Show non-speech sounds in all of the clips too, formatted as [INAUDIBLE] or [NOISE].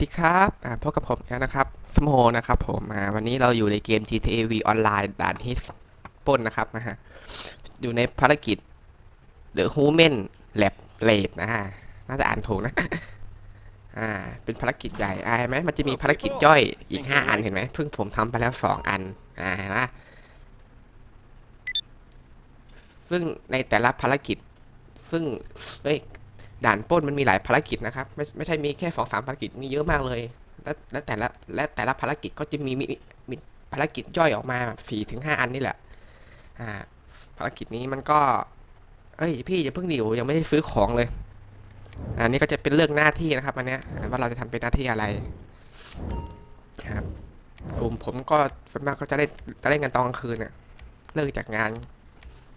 ดีครับพบกับผมแล้วนะครับสมโมนะครับ ผมอ่าวันนี้เราอยู่ในเกม GTA V ออนไลน์ด่านฮิตป้นนะครับนะฮะอยู่ในภารกิจ The Human Lab Raid นะฮะน่าจะอ่านถูกนะ อ่า เป็นภารกิจใหญ่อ่าไหมมันจะมีภารกิจย่อยอีกห้าอันเห็นไหมเพิ่งผมทำไปแล้วสองอัน อ่าเห็นไหมซึ่งในแต่ละภารกิจ ซึ่งเอ้ย ด่านป้นมันมีหลายภารกิจนะครับ ไม่ไม่ใช่มีแค่สองสามภารกิจมีเยอะมากเลย และและแต่ละและแต่ละภารกิจก็จะมีมีมีภารกิจย่อยออกมาสี่ถึงห้าอันนี่แหละอ่าภารกิจนี้มันก็ เอ้ยพี่อย่าเพิ่งดิวยังไม่ได้ซื้อของเลยอันนี้ก็จะเป็นเรื่องหน้าที่นะครับอันเนี้ยว่าเราจะทำเป็นหน้าที่อะไรครับกลุ่มผมก็ส่วนมากก็จะได้จะเล่นกันตอนกลางคืนน่ะเลิกจากงาน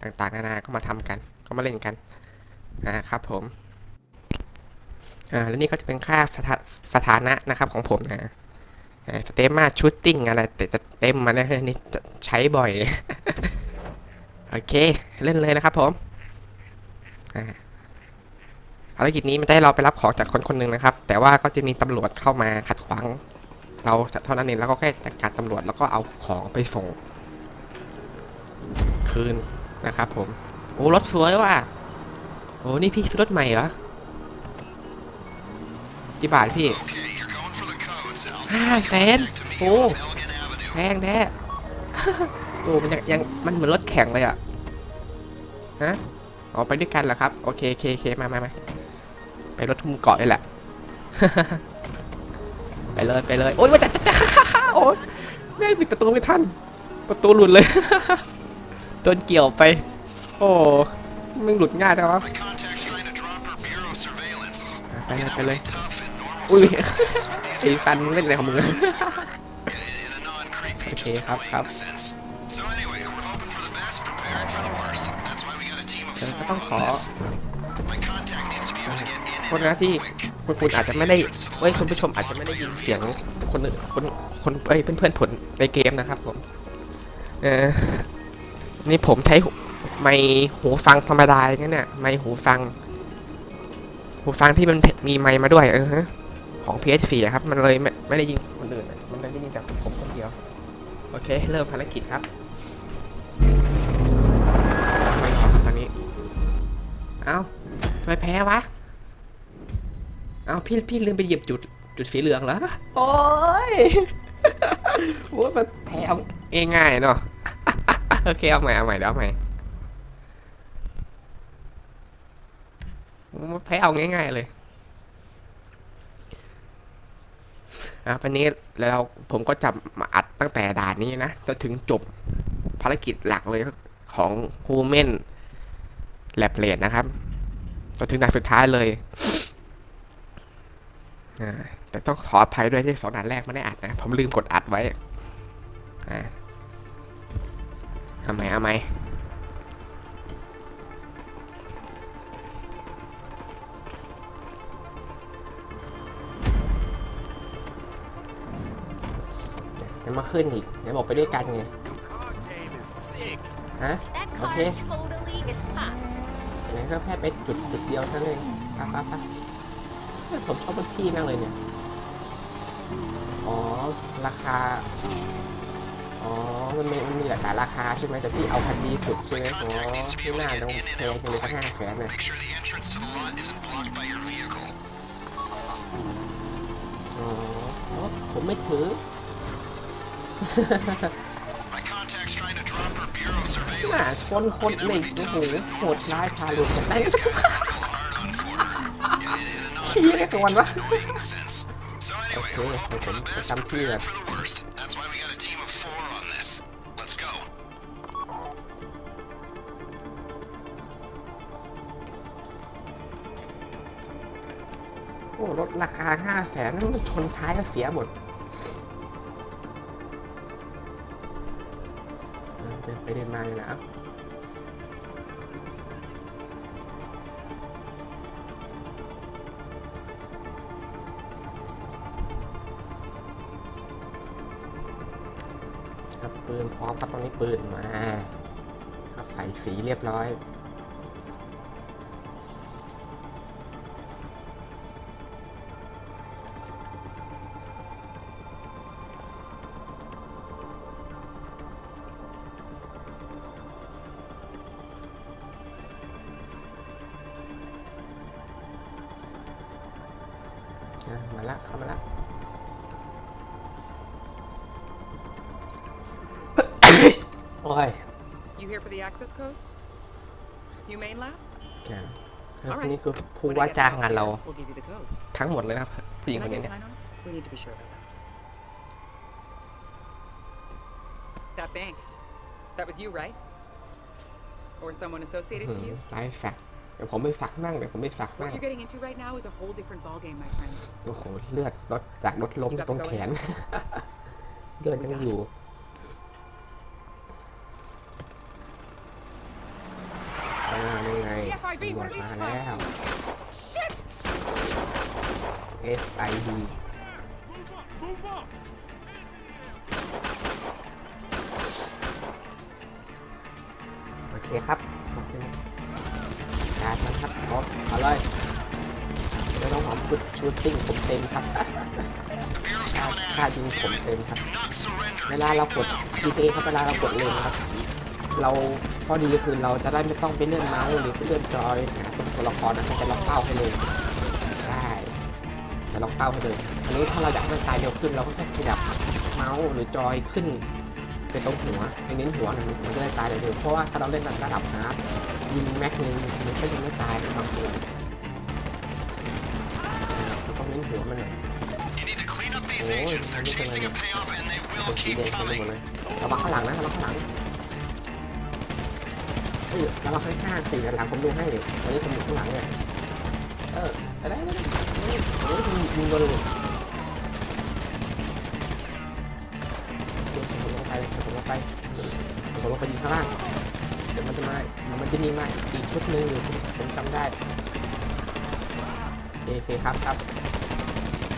ต่างๆ นานาก็มาทำกัน ก็มาเล่นกันนะครับผม อ่า แล้วนี่ก็จะเป็นค่าสถาสถานะนะครับของผมนะสเตมมาชูตติ้งอะไรแต่จะเต็มมานะนี่ใช้บ่อย โอเค เล่นเลยนะครับผมภารกิจนี้มันจะให้เราไปรับของจากคนคนหนึ่งนะครับ แต่ว่าก็จะมีตำรวจเข้ามาขัดขวางเราเท่านั้นเองแล้วก็แค่จัดการตำรวจแล้วก็เอาของไปส่ง คืนนะครับผม โอ้รถสวยว่ะโอ้นี่พี่รถใหม่เหรอ กี่บาทพี่ห้าแสนโอ้แพงแท้โอ้มันยังยังมันเหมือนรถแข่งเลยอะฮะอ๋อไปด้วยกันเหรอครับ โอเคโอเคโอเคมามามาไปรถทุ่มเกาะนี่แหละ ไปเลยไปเลย โอ๊ยว่าจะจะจะโอ๊ยแม่งปิดประตูไม่ทัน ประตูหลุดเลยโดนเกี่ยวไป โอ้แม่งหลุดง่ายนะวะ My contact's trying to drop her bureau surveillance. ไปเลยไปเลย Tough and normal อุ้ยไอ้ซันงเล่นอะไรของมึงโอเคครับครับฉันก็ต้องขอคนนะที่คุณคุณอาจจะไม่ได้เว้ยคุณผู้ชมอาจจะไม่ได้ยินเสียงคนคนคนไอ้ยเพื่อนๆผลในเกมนะครับผมเออนี่ผมใช้ไมหูฟังธรรมดาเนี่ยไมหูฟัง หูฟังที่มันมีไม้มาด้วยเออฮะ ของ PS4 อะครับ มันเลยไม่ไม่ได้ยินคนอื่นมันเลยได้ยินแต่ผมคนเดียว โอเค เริ่มภารกิจครับไปต่อครับตอนนี้ เอ้าทำไมแพ้วะ เอาพี่พี่ลืมไปหยิบจุดจุดสีเหลืองเหรอ โอ้ยโอ้ยมันแพ้เอาง่ายๆเนาะ โอเคเอาใหม่เอาใหม่เดี๋ยวเอาใหม่แพ้เอาง่ายๆเลย อะวับอันนี้เราผมก็จะมาอัดตั้งแต่ด่านนี้นะจนถึงจบภารกิจหลักเลยของ Human Lab r a t นะครับจนถึงด่านสุดท้ายเลยแต่ต้องขออภัยด้วยที่สองด่านแรกไม่ได้อัดนะ ผมลืมกดอัดไว้อ่าเอาไมเอาไม มาขึ้นอีกเดี๋ยวบอกไปด้วยกันไงฮะ That Okay. car totally is popped. อย่างนั้นก็แค่ไปจุดจุดเดียวเท่านั้นเองไปไปไปผมชอบมันพี่มากเลยเนี่ย อ๋อ ราคา อ๋อ มันมีมันมีหลากหลายราคาใช่ไหมแต่พี่เอาพันดีสุดใช่ไหมอ๋อที่หน้าต้องแพงจังเลยสักห้าแสนเลย Make sure the entrance to the lot isn't blocked by your vehicle. อ๋ออ๋อ ผมไม่ถือ น่า surveillance. คนคนในโอ้โหโหดร้ายทารุณได้ Real hard on Ford. In, in a ขี้เรียกวันวะ non-annoying sense. So anyway, Okay, we're hoping for okay. the best, Some preparing fear. for the worst. That's why we got a team of four on this. Let's go. โอ้รถราคาห้าแสนมันชนท้ายก็เสียหมด ไปเดินมาเลยนะครับปืนพร้อมครับตอนนี้ปืนมาครับใส่สีเรียบร้อย มาละเข้ามาละ โอ้ย [COUGHS] You here for the access codes? Humane Labs? อ่าคือ All คน right. นี้คือผู้ When I ว่า get จ้าง back งานเรา here, We'll give you the codes. ทั้งหมดเลยครับผู้หญิง Can ค I นนี้ get เนี่ย sign off? We need to be sure about that. That bank. That was you, right? Or someone associated to you? ไลฟ์แฟก เดี๋ยวผมไม่ฝักนั่งเดี๋ยวผมไม่ฝักนั่ What ง you're getting into right now is a whole different ballgame, my friends. โอ้โหเลือดรถจากรถล้มตรงแขน เลือดยังอยู่ อ่านี่ไง The FIB, ตำรว what จ are these มาแล้ว Shit! SID โอเคครับโอเคการมันครับเอาเอาเลยไม่ต้องหอมชุดชูตติ้งผมเต็มครับค่า coming ค่า at us. ยิงผมเต็มครับ เวลาเรากด GTA ครับเวลาเรากดเลนครับ เราข้อดีคือเราจะได้ไม่ต้องไปเลื่อนเมาส์หรือไปเลื่อนจอยหาตัวละครนะมันจะล็อกเป้าให้เลยได้จะล็อกเป้าให้เลยอันนี้ถ้าเราอยากให้มันตายเร็วขึ้นเราก็แค่ขยับเมาส์หรือจอยขึ้นไปตรงหัวไปเน้นหัวหน่อยมันจะได้ตายเร็วๆเพราะว่าถ้าเราเล่นระดับฮาร์ด ยิงแม็กนึงมันก็ยังไม่ตายนะครับเราต้องเน้นหัวมันหน่อย You need to clean up these Oh, agents. They're look at chasing a that. payoff and they เป็น will สีแดงเต็มไปหมดเลยระวังข้างหลังนะระวังข้างหลังเฮ้ยระวังข้างข้างสี่หลังผมดูให้เลยวันนี้ผมอยู่ข้างหลังเนี่ยเออไปได้ได้ได้โอ้ยยิงยิงโดนเลยผมลงไปผมลงไปผมลงไปยิงข้างล่าง มันจะมีมาอีกชุดหนึ่งอยู่ผมจำได้โอเคครับครับ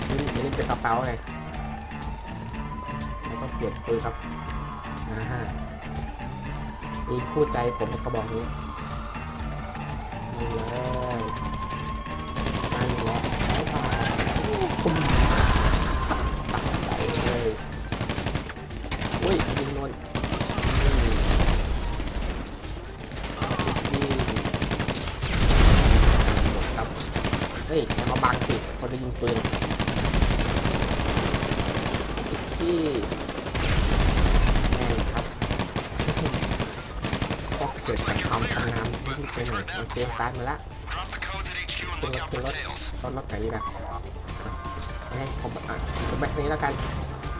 นี่นี่เป็นกระเป๋าเลยไม่ต้องเปลี่ยนปืนครับนะฮะปืนคู่ใจผมกระบอกนี้นี่เลยตั้งแล้วไปต่อปุ้มตั้งใจเลยอุ้ยยิงโดนนี่นี่ครับเฮ้ยอย่ามาบังสิคนจะยิงปืนที่แม่ครับพวกเกิดจากความทำงานที่ไปหน่อยโอเคตายมาละ Drop the codes at HQ and ขึ้นรถ out ขึ้นรถรถรถไหนดีกันให้ผมอะผมแบบนี้แล้วกัน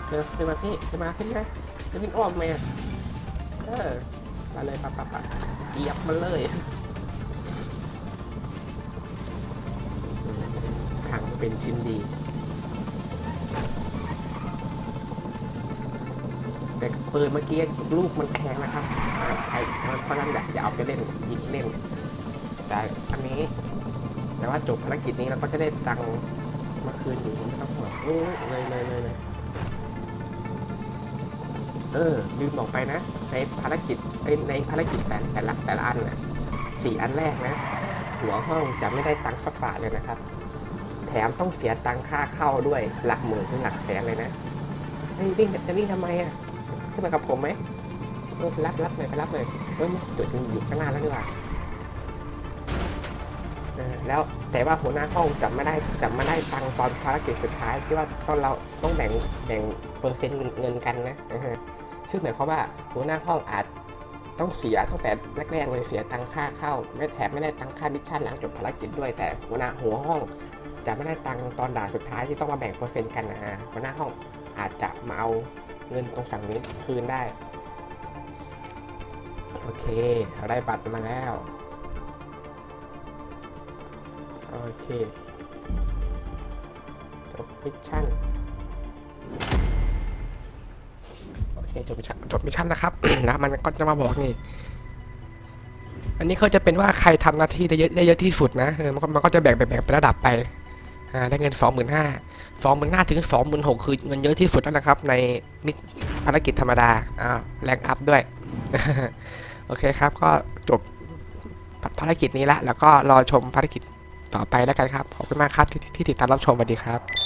เดินขึ้นมาพี่ขึ้นมาขึ้นไหมจะวิ่งอ้อมไหมเออมาเลยปั๊บปั๊บปั๊บเหยียบมันเลย เป็นชิ้นดี แต่ปืนเมื่อกี้ลูกมันแพงนะครับใครเพราะฉะนั้นอย่าอย่าเอาไปเล่นยิงเล่น แต่อันนี้ แต่ว่าจบภารกิจนี้เราก็จะได้ตังค์มาคืนอยู่ไม่ต้องห่วงยเลยเลยเลยเลยเออลืมบอกไปนะในภารกิจในภารกิจแต่แต่ละแต่ละอันน่ะสี่อันแรกนะ หัวห้องจะไม่ได้ตังค์สักบาทเลยนะครับ มต้องเสียตังค่าเข้าด้วยหลักหมื่นถึงหลักแสนเลยนะเฮ้ยวิ่งจะวิ่งทำไมอะขึ้นมากับผมไหมเออรับรับหน่อยไปรับหน่อยเฮ้ยจุดอยู่ข้างหน้าแล้วดีกว่าแล้วแต่ว่าหัวหน้าห้องจะไม่ได้จะไม่ได้ตังตอนภารกิจสุดท้ายที่ว่าตอนเราต้องแบ่งแบ่งเปอร์เซ็นต์เงินกันนะนะฮะซึ่งหมายความว่าหัวหน้าห้องอาจต้องเสียตั้งแต่แรกๆเลยเสียตังค่าเข้า ไม่แถมไม่ได้ตังค่ามิชชั่นหลังจบภารกิจด้วยแต่หัวหน้าหัวห้อง จะไม่ได้ตังค์ตอนด่านสุดท้ายที่ต้องมาแบ่งเปอร์เซ็นต์กันนะฮะหัวหน้าห้องอาจจะมาเอาเงินตรงฝั่งนี้คืนได้ โอเคได้บัตรมาแล้ว โอเคจบมิชชั่นโอเคจบมิชชั่นจบมิชชั่นนะครับแล้วมันก็จะมาบอกนี่อันนี้เขาจะเป็นว่าใครทำหน้าที่ได้เยอะได้เยอะที่สุดนะเออมันก็มันก็จะแบ่งแบ่งเป็นระดับไป ได้เงินสองหมื่นห้าสองหมื่นห้าถึงสองหมื่นหกคือเงินเยอะที่สุดแล้วนะครับ ในมิชภารกิจธรรมดาอ่าแรงอัพด้วย โอเคครับ ก็จบภารกิจนี้ละ แล้วก็รอชมภารกิจต่อไปแล้วกันครับ ขอบคุณมากครับที่ที่ติดตามรับชมสวัสดีครับ